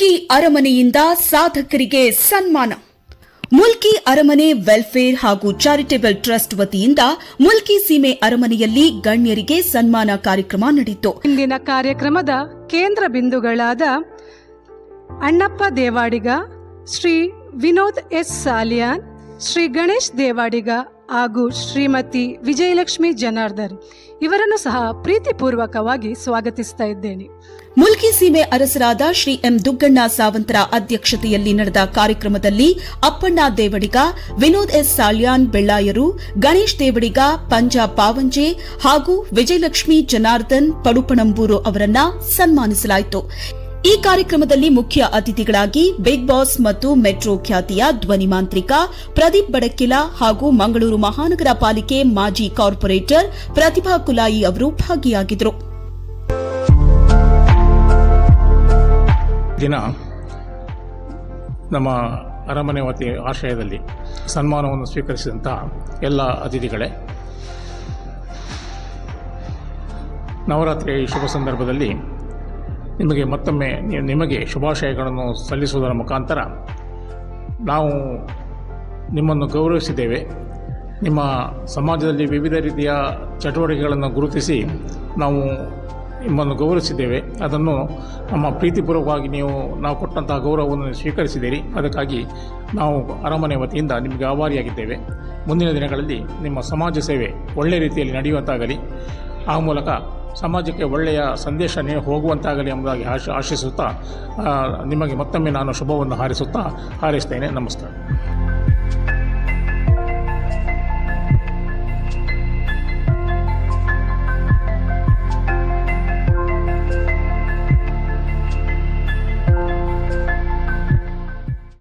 ಮುಲ್ಕಿ ಅರಮನೆಯಿಂದ ಸಾಧಕರಿಗೆ ಸನ್ಮಾನ. ಮುಲ್ಕಿ ಅರಮನೆ ವೆಲ್ಫೇರ್ ಹಾಗೂ ಚಾರಿಟೇಬಲ್ ಟ್ರಸ್ಟ್ ವತಿಯಿಂದ ಮುಲ್ಕಿ ಸೀಮೆ ಅರಮನೆಯಲ್ಲಿ ಗಣ್ಯರಿಗೆ ಸನ್ಮಾನ ಕಾರ್ಯಕ್ರಮ ನಡೆಯಿತು. ಇಂದಿನ ಕಾರ್ಯಕ್ರಮದ ಕೇಂದ್ರ ಬಿಂದುಗಳಾದ ಅಣ್ಣಪ್ಪ ದೇವಾಡಿಗ, ಶ್ರೀ ವಿನೋದ್ ಎಸ್ ಸಾಲಿಯಾನ್, ಶ್ರೀ ಗಣೇಶ್ ದೇವಾಡಿಗ ಹಾಗೂ ಶ್ರೀಮತಿ ವಿಜಯಲಕ್ಷ್ಮಿ ಜನಾರ್ದನ್ ಇವರನ್ನು ಸಹ ಪ್ರೀತಿಪೂರ್ವಕವಾಗಿ ಸ್ವಾಗತಿಸ್ತಾ ಇದ್ದೇನೆ. ಮುಲ್ಕಿ ಸೀಮೆ ಅರಸರಾದ ಶ್ರೀ ಎಂ ದುಗ್ಗಣ್ಣ ಸಾವಂತರ ಅಧ್ಯಕ್ಷತೆಯಲ್ಲಿ ನಡೆದ ಕಾರ್ಯಕ್ರಮದಲ್ಲಿ ಅಪ್ಪಣ್ಣ ದೇವಡಿಗ, ವಿನೋದ್ ಎಸ್ ಸಾಲ್ಯಾನ್ ಬೆಳ್ಳಾಯರು, ಗಣೇಶ್ ದೇವಡಿಗ ಪಂಜಾಬ್ ಪಾವಂಜೆ ಹಾಗೂ ವಿಜಯಲಕ್ಷ್ಮಿ ಜನಾರ್ದನ್ ಪಡುಪಣಂಬೂರು ಅವರನ್ನ ಸನ್ಮಾನಿಸಲಾಯಿತು. ಈ ಕಾರ್ಯಕ್ರಮದಲ್ಲಿ ಮುಖ್ಯ ಅತಿಥಿಗಳಾಗಿ ಬಿಗ್ ಬಾಸ್ ಮತ್ತು ಮೆಟ್ರೋ ಖ್ಯಾತಿಯ ಧ್ವನಿ ಮಾಂತ್ರಿಕ ಪ್ರದೀಪ್ ಬಡಕಿಲ ಹಾಗೂ ಮಂಗಳೂರು ಮಹಾನಗರ ಪಾಲಿಕೆ ಮಾಜಿ ಕಾರ್ಪೊರೇಟರ್ ಪ್ರತಿಭಾ ಕುಲಾಯಿ ಅವರು ಭಾಗಿಯಾಗಿದ್ದರು. ದಿನ ನಮ್ಮ ಅರಮನೆ ವತಿ ಆಶ್ರಯದಲ್ಲಿ ಸನ್ಮಾನವನ್ನು ಸ್ವೀಕರಿಸಿದಂಥ ಎಲ್ಲ ಅತಿಥಿಗಳೇ, ನವರಾತ್ರಿಯ ಈ ಶುಭ ಸಂದರ್ಭದಲ್ಲಿ ನಿಮಗೆ ಮತ್ತೊಮ್ಮೆ ನಿಮಗೆ ಶುಭಾಶಯಗಳನ್ನು ಸಲ್ಲಿಸುವುದರ ಮುಖಾಂತರ ನಾವು ನಿಮ್ಮನ್ನು ಗೌರವಿಸಿದ್ದೇವೆ. ನಿಮ್ಮ ಸಮಾಜದಲ್ಲಿ ವಿವಿಧ ರೀತಿಯ ಚಟುವಟಿಕೆಗಳನ್ನು ಗುರುತಿಸಿ ನಾವು ನಿಮ್ಮನ್ನು ಗೌರವಿಸಿದ್ದೇವೆ. ಅದನ್ನು ನಮ್ಮ ಪ್ರೀತಿಪೂರ್ವಕವಾಗಿ ನೀವು ನಾವು ಕೊಟ್ಟಂತಹ ಗೌರವವನ್ನು ಸ್ವೀಕರಿಸಿದ್ದೀರಿ. ಅದಕ್ಕಾಗಿ ನಾವು ಅರಮನೆ ವತಿಯಿಂದ ನಿಮಗೆ ಆಭಾರಿಯಾಗಿದ್ದೇವೆ. ಮುಂದಿನ ದಿನಗಳಲ್ಲಿ ನಿಮ್ಮ ಸಮಾಜ ಸೇವೆ ಒಳ್ಳೆಯ ರೀತಿಯಲ್ಲಿ ನಡೆಯುವಂತಾಗಲಿ. ಆ ಮೂಲಕ ಸಮಾಜಕ್ಕೆ ಒಳ್ಳೆಯ ಸಂದೇಶನೇ ಹೋಗುವಂತಾಗಲಿ ಎಂಬುದಾಗಿ ಆಶ ಆಶಿಸುತ್ತಾ ನಿಮಗೆ ಮತ್ತೊಮ್ಮೆ ನಾನು ಶುಭವನ್ನು ಹಾರಿಸುತ್ತಾ ಹಾರೈಸ್ತೇನೆ. ನಮಸ್ಕಾರ.